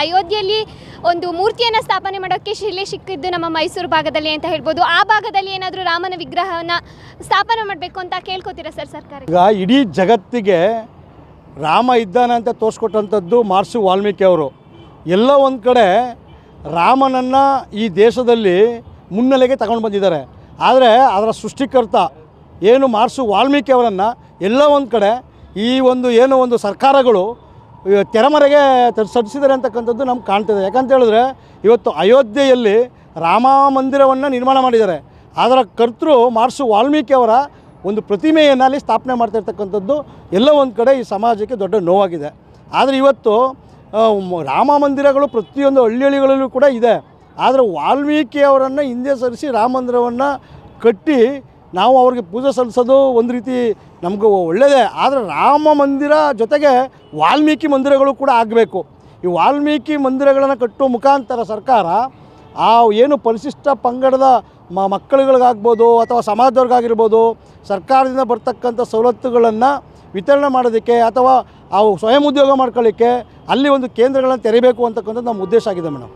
ಅಯೋಧ್ಯೆಯಲ್ಲಿ ಒಂದು ಮೂರ್ತಿಯನ್ನು ಸ್ಥಾಪನೆ ಮಾಡೋಕ್ಕೆ ಶಿಲೆ ಸಿಕ್ಕಿದ್ದು ನಮ್ಮ ಮೈಸೂರು ಭಾಗದಲ್ಲಿ ಅಂತ ಹೇಳ್ಬೋದು. ಆ ಭಾಗದಲ್ಲಿ ಏನಾದರೂ ರಾಮನ ವಿಗ್ರಹವನ್ನು ಸ್ಥಾಪನೆ ಮಾಡಬೇಕು ಅಂತ ಕೇಳ್ಕೊತೀರಾ ಸರ್ ಸರ್ಕಾರ? ಈಗ ಇಡೀ ಜಗತ್ತಿಗೆ ರಾಮ ಇದ್ದಾನೆ ಅಂತ ತೋರಿಸ್ಕೊಟ್ಟಂಥದ್ದು ಮಾರ್ಸು ವಾಲ್ಮೀಕಿ ಅವರು. ಎಲ್ಲ ಒಂದು ಕಡೆ ರಾಮನನ್ನು ಈ ದೇಶದಲ್ಲಿ ಮುನ್ನೆಲೆಗೆ ತಗೊಂಡು ಬಂದಿದ್ದಾರೆ. ಆದರೆ ಅದರ ಸೃಷ್ಟಿಕರ್ತ ಏನು ಮಾರ್ಸು ವಾಲ್ಮೀಕಿ ಅವರನ್ನು ಎಲ್ಲ ಒಂದು ಕಡೆ ಈ ಒಂದು ಏನೋ ಒಂದು ಸರ್ಕಾರಗಳು ತೆರೆಮರೆಗೆ ಸಡಿಸಿದ್ದಾರೆ ಅಂತಕ್ಕಂಥದ್ದು ನಮ್ಗೆ ಕಾಣ್ತಿದೆ. ಯಾಕಂತ ಹೇಳಿದ್ರೆ ಇವತ್ತು ಅಯೋಧ್ಯೆಯಲ್ಲಿ ರಾಮ ಮಂದಿರವನ್ನು ನಿರ್ಮಾಣ ಮಾಡಿದ್ದಾರೆ. ಅದರ ಕರ್ತೃ ಮಾರ್ಸು ವಾಲ್ಮೀಕಿ ಅವರ ಒಂದು ಪ್ರತಿಮೆಯನ್ನು ಅಲ್ಲಿ ಸ್ಥಾಪನೆ ಮಾಡ್ತಿರ್ತಕ್ಕಂಥದ್ದು ಎಲ್ಲ ಒಂದು ಕಡೆ ಈ ಸಮಾಜಕ್ಕೆ ದೊಡ್ಡ ನೋವಾಗಿದೆ. ಆದರೆ ಇವತ್ತು ರಾಮ ಮಂದಿರಗಳು ಪ್ರತಿಯೊಂದು ಹಳ್ಳಿ ಹಳ್ಳಿಗಳಲ್ಲೂ ಕೂಡ ಇದೆ. ಆದರೆ ವಾಲ್ಮೀಕಿ ಅವರನ್ನು ಹಿಂದೆ ಸರಿಸಿ ರಾಮ ಮಂದಿರವನ್ನು ಕಟ್ಟಿ ನಾವು ಅವ್ರಿಗೆ ಪೂಜೆ ಸಲ್ಲಿಸೋದು ಒಂದು ರೀತಿ ನಮಗೂ ಒಳ್ಳೆಯದೇ ಆದರೆ ರಾಮ ಮಂದಿರ ಜೊತೆಗೆ ವಾಲ್ಮೀಕಿ ಮಂದಿರಗಳು ಕೂಡ ಆಗಬೇಕು. ಈ ವಾಲ್ಮೀಕಿ ಮಂದಿರಗಳನ್ನು ಕಟ್ಟುವ ಮುಖಾಂತರ ಸರ್ಕಾರ ಆ ಏನು ಪರಿಶಿಷ್ಟ ಪಂಗಡದ ಮ ಮಕ್ಕಳುಗಳಿಗಾಗ್ಬೋದು ಅಥವಾ ಸಮಾಜದವ್ರಿಗಾಗಿರ್ಬೋದು ಸರ್ಕಾರದಿಂದ ಬರ್ತಕ್ಕಂಥ ಸವಲತ್ತುಗಳನ್ನು ವಿತರಣೆ ಮಾಡೋದಕ್ಕೆ ಅಥವಾ ಅವು ಸ್ವಯಂ ಉದ್ಯೋಗ ಮಾಡ್ಕೊಳ್ಳಿಕ್ಕೆ ಅಲ್ಲಿ ಒಂದು ಕೇಂದ್ರಗಳನ್ನು ತೆರೀಬೇಕು ಅಂತಕ್ಕಂಥದ್ದು ನಮ್ಮ ಉದ್ದೇಶ ಆಗಿದೆ ಮೇಡಮ್.